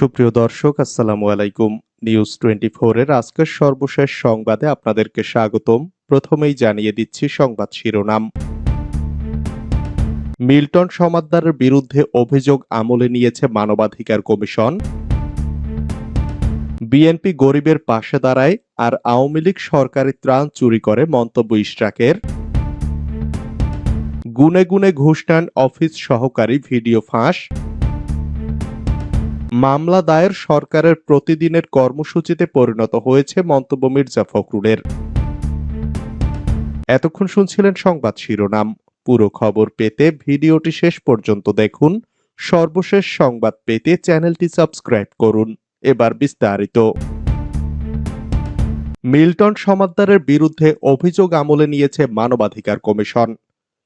সুপ্রিয় দর্শক, আসসালামু আলাইকুম। নিউজ টোয়েন্টি এর আজকের সর্বশেষ সংবাদে আপনাদেরকে স্বাগতম। প্রথমেই জানিয়ে দিচ্ছি সংবাদ শিরোনাম। মিল্টন সমাদ্দারের বিরুদ্ধে অভিযোগ আমলে নিয়েছে মানবাধিকার কমিশন। বিএনপি গরিবের পাশে দাঁড়ায় আর আওয়ামী লীগ সরকারি ত্রাণ চুরি করে মন্তব্য ইশরাকের। গুনে গুনে ঘুষ নেন অফিস সহকারী ভিডিও ফাঁস। মামলা দায়ের সরকারের প্রতিদিনের কর্মসূচিতে পরিণত হয়েছে মন্তব্য মির্জা ফখরুলের। এতক্ষণ শুনছিলেন সংবাদ শিরোনাম। পুরো খবর পেতে ভিডিওটি শেষ পর্যন্ত দেখুন। সর্বশেষ সংবাদ পেতে চ্যানেলটি সাবস্ক্রাইব করুন। এবার বিস্তারিত। মিল্টন সমাদ্দারের বিরুদ্ধে অভিযোগ আমলে নিয়েছে মানবাধিকার কমিশন।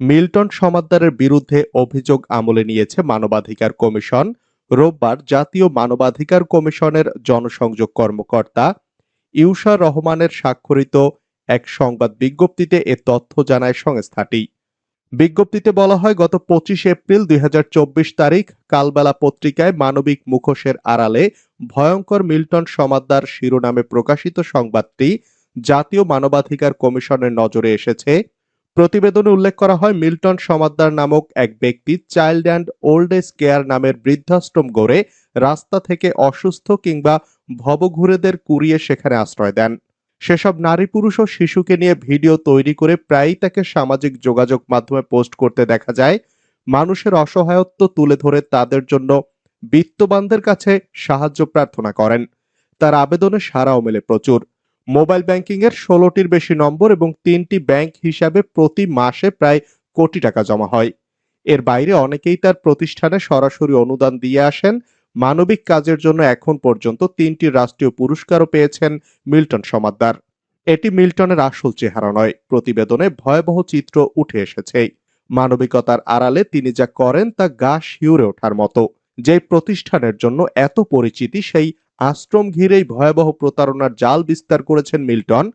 মিল্টন সমাদ্দারের বিরুদ্ধে অভিযোগ আমলে নিয়েছে মানবাধিকার কমিশন। রোববার জাতীয় মানবাধিকার কমিশনের জনসংযোগ কর্মকর্তা ইউসা রহমানের স্বাক্ষরিত এক সংবাদ বিজ্ঞপ্তিতে এ তথ্য জানায় সংস্থাটি। বিজ্ঞপ্তিতে বলা হয়, গত পঁচিশ এপ্রিল দুই হাজার চব্বিশ তারিখ কালবেলা পত্রিকায় মানবিক মুখোশের আড়ালে ভয়ঙ্কর মিল্টন সমাদ্দার শিরোনামে প্রকাশিত সংবাদটি জাতীয় মানবাধিকার কমিশনের নজরে এসেছে। প্রতিবেদনে উল্লেখ করা হয়, মিল্টন সমাদ্দার নামক এক ব্যক্তি child and old age care নামের বৃদ্ধাশ্রম গড়ে রাস্তা থেকে অসুস্থ কিংবা ভবঘুরেদের কুড়িয়ে সেখানে আশ্রয় দেন। সেসব নারী, পুরুষ ও শিশুকে নিয়ে ভিডিও তৈরি করে প্রায়ই তাকে সামাজিক যোগাযোগ মাধ্যমে পোস্ট করতে দেখা যায়। মানুষের অসহায়ত্ব তুলে ধরে তাদের জন্য বিত্তবানদের কাছে সাহায্য প্রার্থনা করেন। তার আবেদনে সারাও মেলে প্রচুর। মোবাইল ব্যাংকিং এর ষোলোটির বেশি নম্বর এবং তিনটি ব্যাংক হিসাবে প্রতি মাসে প্রায় কোটি টাকা জমা হয়। এর বাইরে অনেকেই তার প্রতিষ্ঠানে সরাসরি অনুদান দিয়ে আসেন। মানবিক কাজের জন্য এখন পর্যন্ত তিনটি রাষ্ট্রীয় পুরস্কারও পেয়েছেন মিল্টন সমাদ্দার। এটি মিল্টনের আসল চেহারা নয়, প্রতিবেদনে ভয়াবহ চিত্র উঠে এসেছে। মানবিকতার আড়ালে তিনি যা করেন তা গা শিউরে ওঠার মতো। যে প্রতিষ্ঠানের জন্য এত পরিচিতি, সেই আশ্রম ঘিরেই ভয়াবহ প্রতারণার জাল বিস্তার করেছেন মিল্টন।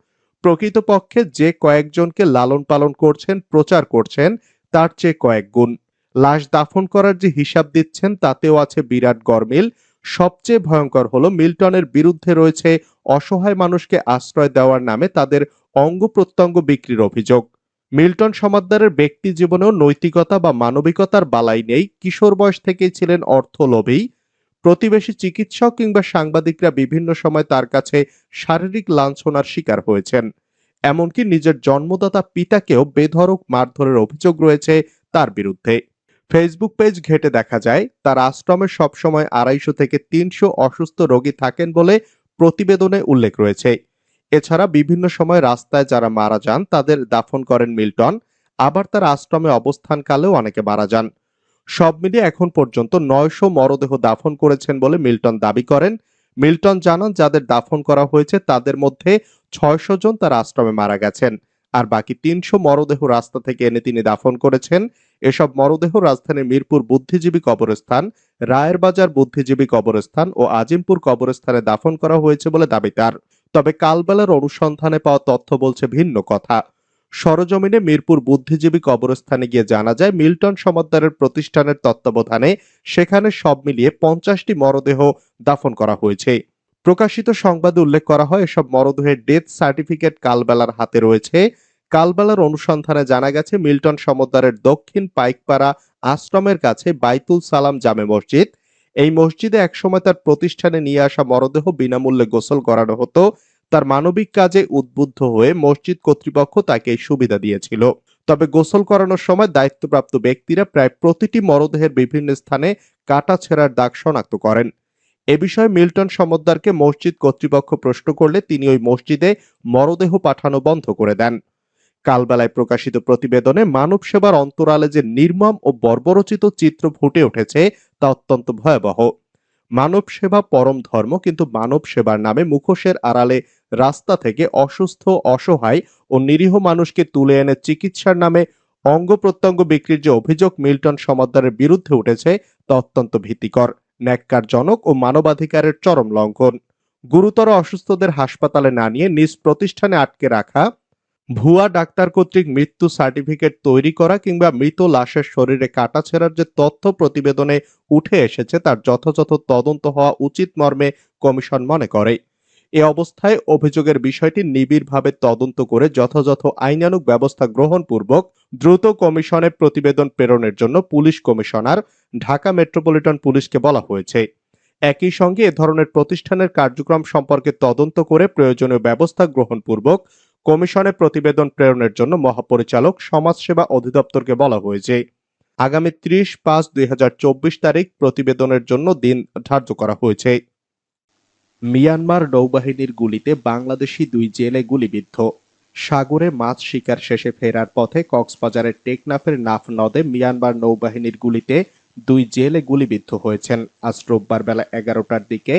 প্রকৃতপক্ষে যে কয়েকজনকে লালন পালন করছেন, প্রচার করছেন, তার চেয়ে কয়েক গুণ। লাশ দাফন করার যে হিসাব দিচ্ছেন, তাতেও আছে বিরাট গরমিল। সবচেয়ে ভয়ঙ্কর হলো মিল্টনের বিরুদ্ধে রয়েছে অসহায় মানুষকে আশ্রয় দেওয়ার নামে তাদের অঙ্গ প্রত্যঙ্গ বিক্রির অভিযোগ। মিল্টন সমাদ্দারের ব্যক্তি জীবনেও নৈতিকতা বা মানবিকতার বালাই নেই। কিশোর বয়স থেকেই ছিলেন অর্থলোভী। প্রতিবেশী চিকিৎসক কিংবা সাংবাদিকরা বিভিন্ন সময় তার কাছে শারীরিক লাঞ্ছনার শিকার হয়েছেন। এমনকি নিজের জন্মদাতা পিতাকেও বেধরক মারধরের অভিযোগ রয়েছে তার বিরুদ্ধে। ফেসবুক পেজ ঘেটে দেখা যায়, তার আশ্রমে সবসময় আড়াইশো থেকে তিনশো অসুস্থ রোগী থাকেন বলে প্রতিবেদনে উল্লেখ রয়েছে। এছাড়া বিভিন্ন সময় রাস্তায় যারা মারা যান, তাদের দাফন করেন মিল্টন। আবার তার আশ্রমে অবস্থানকালেও অনেকে মারা যান। সব মিলিয়ে এখন পর্যন্ত নয়শো মরদেহ দাফন করেছেন বলে মিল্টন দাবি করেন। মিল্টন জানান, যাদের দাফন করা হয়েছে, তাদের মধ্যে ছয়শো জন তার আশ্রমে মারা গেছেন। আর বাকি তিনশো মরদেহ রাস্তা থেকে এনে তিনি দাফন করেছেন। এসব মরদেহ রাজধানীর মিরপুর বুদ্ধিজীবী কবরস্থান রায়ের বাজার বুদ্ধিজীবী কবরস্থান ও আজিমপুর কবরস্থানে দাফন করা হয়েছে বলে দাবি তার। তবে কালবেলার অনুসন্ধানে পাওয়া তথ্য বলছে ভিন্ন কথা। সরজমিনে মিরপুর বুদ্ধিজীবী কবরস্থানে গিয়ে জানা যায়, মিল্টন সমাদ্দারের প্রতিষ্ঠানের তত্ত্বাবধানে সেখানে সব মিলিয়ে পঞ্চাশটি মরদেহ দাফন করা হয়েছে। প্রকাশিত সংবাদে উল্লেখ করা হয়, এসব মরদেহের ডেথ সার্টিফিকেট কালবেলার হাতে রয়েছে। কালবেলার অনুসন্ধানে জানা গেছে, মিল্টন সমদ্দারের দক্ষিণ পাইকপাড়া আশ্রমের কাছে বাইতুল সালাম জামে মসজিদ। এই মসজিদে একসময় তার প্রতিষ্ঠানে নিয়ে আসা মরদেহ বিনামূল্যে গোসল করানো হতো। তার মানবিক কাজে উদ্বুদ্ধ হয়ে মসজিদ কর্তৃপক্ষ তাকে সুবিধা দিয়েছিল। তবে গোসল করানোর সময় দায়িত্বপ্রাপ্ত ব্যক্তিরা প্রায় প্রতিটি মরদেহের বিভিন্ন স্থানে কাটা ছেঁড়ার দাগ শনাক্ত করেন। এ বিষয়ে মিল্টন সমদ্দারকে মসজিদ কর্তৃপক্ষ প্রশ্ন করলে তিনি ওই মসজিদে মরদেহ পাঠানো বন্ধ করে দেন। কালবেলায় প্রকাশিত প্রতিবেদনে মানব সেবার অন্তরালে যে নির্মম ও বর্বরচিত চিত্র ফুটে উঠেছে তা অত্যন্ত ভয়াবহ। মানব সেবা পরম ধর্ম, কিন্তু মানব সেবার নামে মুখোশের আড়ালে রাস্তা থেকে অসুস্থ, অসহায় ও নিরীহ মানুষকে তুলে এনে চিকিৎসার নামে অঙ্গ প্রত্যঙ্গ বিক্রির যে অভিযোগ মিল্টন সমাদ্দারের বিরুদ্ধে উঠেছে, তা অত্যন্ত ভীতিকর, ন্যাক্কারজনক ও মানবাধিকারের চরম লঙ্ঘন। গুরুতর অসুস্থদের হাসপাতালে না নিয়ে নিজ প্রতিষ্ঠানে আটকে রাখা, ভুয়া ডাক্তার কর্তৃক মৃত্যু সার্টিফিকেট তৈরি করা কিংবা মৃত লাশের শরীরে কাটা ছেঁড়ার যে তথ্য প্রতিবেদনে উঠে এসেছে, তার যথাযথ তদন্ত হওয়া উচিত মর্মে কমিশন মনে করে। এ অবস্থায় অভিযোগের বিষয়টি নিবিড়ভাবে তদন্ত করে যথাযথ আইনানুগ ব্যবস্থা গ্রহণপূর্বক দ্রুত কমিশনে প্রতিবেদন প্রেরণের জন্য পুলিশ কমিশনার, ঢাকা মেট্রোপলিটন পুলিশকে বলা হয়েছে। একই সঙ্গে এ ধরনের প্রতিষ্ঠানের কার্যক্রম সম্পর্কে তদন্ত করে প্রয়োজনীয় ব্যবস্থা গ্রহণপূর্বক কমিশনে প্রতিবেদন প্রেরণের জন্য মহাপরিচালক, সমাজসেবা অধিদপ্তরকে বলা হয়েছে। আগামী ত্রিশ পাঁচ দুই তারিখ প্রতিবেদনের জন্য দিন ধার্য করা হয়েছে। মিয়ানমার নৌবাহিনীর গুলিতে বাংলাদেশি দুই জেলে গুলিবিদ্ধ। সাগরে মাছ শিকার শেষে ফেরার পথে কক্সবাজারের টেকনাফের নাফ নদে মিয়ানমার নৌবাহিনীর গুলিতে দুই জেলে গুলিবিদ্ধ হয়েছেন। আজ রোববার বেলা এগারোটার দিকে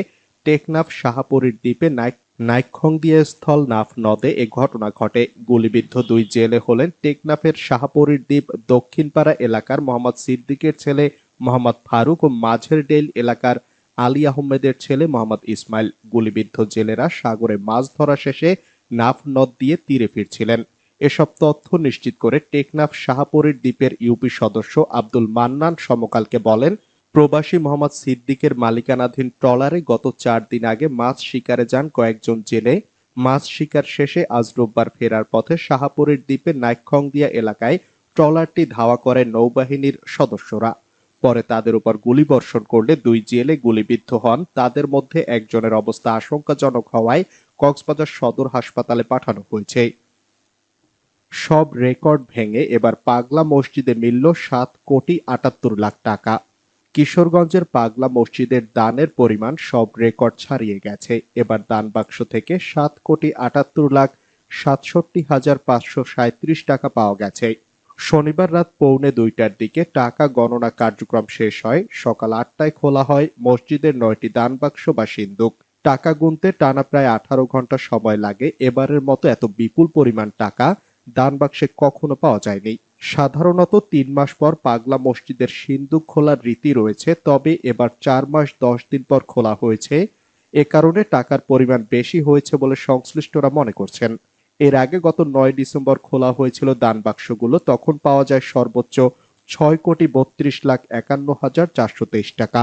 টেকনাফ শাহাপুরীর দ্বীপে নাইক নাইক্ষংদিয়া স্থল নাফ নদে এ ঘটনা ঘটে। গুলিবিদ্ধ দুই জেলে হলেন টেকনাফের শাহাপুরীর দ্বীপ দক্ষিণপাড়া এলাকার মোহাম্মদ সিদ্দিকের ছেলে মোহাম্মদ ফারুক ও মাঝের ডেল এলাকার আলী আহমেদের ছেলে মোহাম্মদ ইসমাইল গুলিবিদ্ধ জেলেরা সাগরে মাছ ধরা শেষে নাফ নদ দিয়ে তীরে ফিরছিলেন। এসব তথ্য নিশ্চিত করে টেকনাফ শাহাপুরীর দ্বীপের ইউপি সদস্য আব্দুল মান্নান সমকালকে বলেন, প্রবাসী মোহাম্মদ সিদ্দিকের মালিকানাধীন ট্রলারে গত চার দিন আগে মাছ শিকারে যান কয়েকজন জেলে। মাছ শিকার শেষে আজ রোববার ফেরার পথে শাহাপুরের দ্বীপে নাইক্ষংদিয়া এলাকায় ট্রলারটি ধাওয়া করে নৌবাহিনীর সদস্যরা। পরে তাদের উপর গুলি বর্ষণ করলে দুই জেলে গুলিবিদ্ধ হন। তাদের মধ্যে একজনের অবস্থা আশঙ্কাজনক হওয়ায় কক্সবাজার সদর হাসপাতালে পাঠানো হয়েছে। সব রেকর্ড ভেঙে এবার পাগলা মসজিদে মিলল সাত কোটি আটাত্তর লাখ টাকা। কিশোরগঞ্জের পাগলা মসজিদের দানের পরিমাণ সব রেকর্ড ছাড়িয়ে গেছে। এবার দান বাক্স থেকে সাত কোটি আটাত্তর লাখ সাতষট্টি হাজার পাঁচশো টাকা পাওয়া গেছে। শনিবার রাত পৌনে দুইটার দিকে টাকা গণনা কার্যক্রম শেষ হয়। সকাল আটটায় খোলা হয় মসজিদের নয়টি দান বাক্স বা সিন্দুক। টাকা গুনতে টানা প্রায় আঠারো ঘণ্টা সময় লাগে। এবারের মতো এত বিপুল পরিমাণ টাকা দান বাক্সে কখনো পাওয়া যায়নি। সাধারণত তিন মাস পর পাগলা মসজিদের সিন্দুক খোলার রীতি রয়েছে। তবে এবার চার মাস দশ দিন পর খোলা হয়েছে। এ কারণে টাকার পরিমাণ বেশি হয়েছে বলে সংশ্লিষ্টরা মনে করছেন। এর আগে গত নয় ডিসেম্বর খোলা হয়েছিল দান বাক্সগুলো। তখন পাওয়া যায় সর্বোচ্চ ছয় কোটি বত্রিশ লাখ একান্ন হাজার চারশো তেইশ টাকা।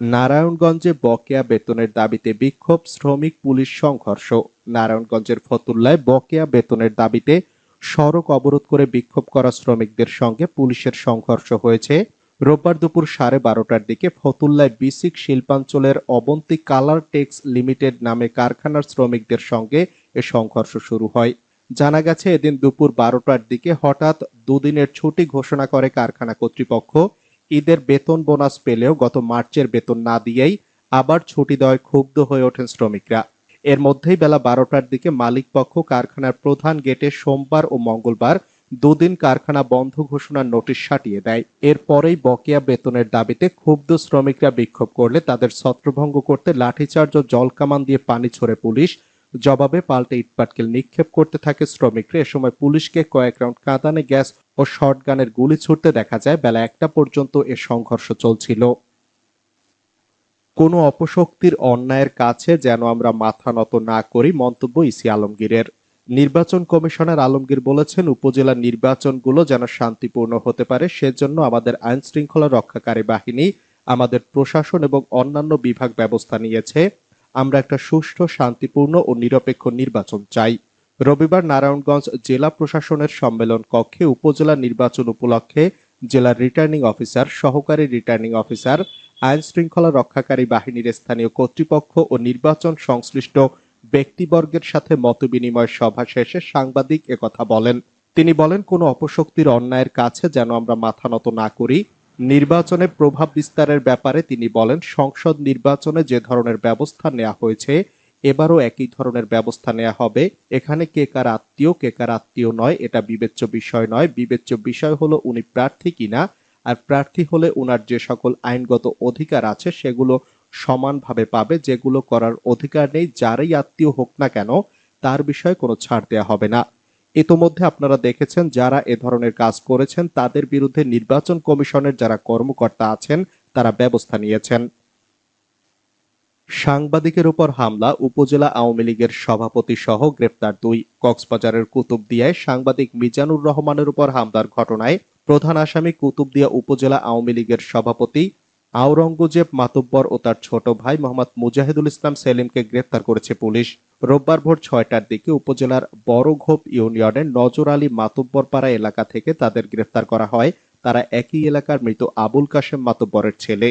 নারায়ণগঞ্জে বকেয়া বেতনের দাবিতে বিক্ষোভ, শ্রমিক, পুলিশ সংঘর্ষ। নারায়ণগঞ্জের ফতুল্লায় বকেয়া বেতনের দাবিতে সড়ক অবরোধ করে বিক্ষোভ করা শ্রমিকদের সঙ্গে পুলিশের সংঘর্ষ হয়েছে। রোববার দুপুর সাড়ে বারোটার দিকে ফতুল্লায় বিসিক শিল্পাঞ্চলের অবন্তী কালার টেক্স লিমিটেড নামে কারখানার শ্রমিকদের সঙ্গে এ সংঘর্ষ শুরু হয়। জানা গেছে, এদিন দুপুর বারোটার দিকে হঠাৎ দুদিনের ছুটি ঘোষণা করে কারখানা কর্তৃপক্ষ। ঈদের বেতন বোনাস পেলেও গত মার্চের বেতন না দিয়েই আবার ছুটি দেওয়ায় ক্ষুব্ধ হয়ে ওঠেন শ্রমিকরা। এর মধ্যেই বেলা বারোটার দিকে মালিক পক্ষ কারখানার প্রধান গেটে সোমবার ও মঙ্গলবার দুদিন কারখানা বন্ধ ঘোষণার নোটিশ সাটিয়ে দেয়। এরপরেই বকেয়া বেতনের দাবিতে ক্ষুব্ধ শ্রমিকরা বিক্ষোভ করলে তাদের ছত্রভঙ্গ করতে লাঠিচার্জ ও জলকামান দিয়ে পানি ছড়ে পুলিশ জবাবে পাল্টে ইটপাটকেল নিক্ষেপ করতে থাকে শ্রমিকরা। এ সময় পুলিশকে কয়েক রাউন্ড কাঁদানে গ্যাস ও শর্টগানের গুলি ছুটতে দেখা যায়। বেলা একটা পর্যন্ত এ সংঘর্ষ চলছিল। কোনো অপশক্তির অন্যায়ের কাছে যেন আমরা মাথা নত না করি মন্তব্য ইসি আলমগীরের। নির্বাচন কমিশনার আলমগীর বলেছেন, উপজেলা নির্বাচনগুলো যেন শান্তিপূর্ণ হতে পারে, সেজন্য আমাদের আইন শৃঙ্খলা রক্ষাকারী বাহিনী, আমাদের প্রশাসন এবং অন্যান্য বিভাগ ব্যবস্থা নিয়েছে। আমরা একটা সুষ্ঠু, শান্তিপূর্ণ ও নিরপেক্ষ নির্বাচন চাই। রবিবার নারায়ণগঞ্জ জেলা প্রশাসনের সম্মেলন কক্ষে উপজেলা নির্বাচন উপলক্ষে জেলার রিটার্নিং অফিসার সহকারী রিটার্নিং অফিসার আইন শৃঙ্খলা রক্ষাকারী বাহিনীর স্থানীয় কর্তৃপক্ষ ও নির্বাচন সংশ্লিষ্ট ব্যক্তিবর্গের সাথে মতবিনিময় সভা শেষে সাংবাদিক একথা বলেন। তিনি বলেন, কোনো অপশক্তির অন্যায়ের কাছে যেন আমরা মাথা নত না করি নির্বাচনে প্রভাব বিস্তারের ব্যাপারে তিনি বলেন, সংসদ নির্বাচনে যে ধরনের ব্যবস্থা নেওয়া হয়েছে, এবারও একই ধরনের ব্যবস্থা নেওয়া হবে। এখানে কে কার আত্মীয়, কে কার আত্মীয় নয়, এটা বিবেচ্য বিষয় নয়। বিবেচ্য বিষয় হলো উনি প্রার্থী কিনা, আর প্রার্থী হলে উনার যে সকল আইনগত অধিকার আছে, সেগুলো সমানভাবে পাবে। যেগুলো করার অধিকার নেই, যারই আত্মীয় হোক না কেন, তার বিষয়ে কোনো ছাড় দেওয়া হবে না। ইতোমধ্যে আপনারা দেখেছেন যারা এ ধরনের কাজ করেছেন, তাদের বিরুদ্ধে নির্বাচন কমিশনের যারা কর্মকর্তা আছেন, তারা ব্যবস্থা নিয়েছেন। সাংবাদিকের উপর হামলা, উপজেলা আওয়ামী লীগের সভাপতি সহ গ্রেপ্তার দুই। কক্সবাজারের কুতুবদিয়ায় সাংবাদিক মিজানুর রহমানের উপর হামলার ঘটনায় প্রধান আসামি কুতুবদিয়া উপজেলা আওয়ামী লীগের সভাপতি আওরঙ্গজেব মাতব্বর ও তার ছোট ভাই মোহাম্মদ মুজাহিদুল ইসলাম সেলিমকে গ্রেপ্তার করেছে পুলিশ। রোববার ভোর ছয়টার দিকে উপজেলার বড়ঘোপ ইউনিয়নের নজর আলী মাতব্বরপাড়া এলাকা থেকে তাদের গ্রেপ্তার করা হয়। তারা একই এলাকার মৃত আবুল কাশেম মাতব্বরের ছেলে।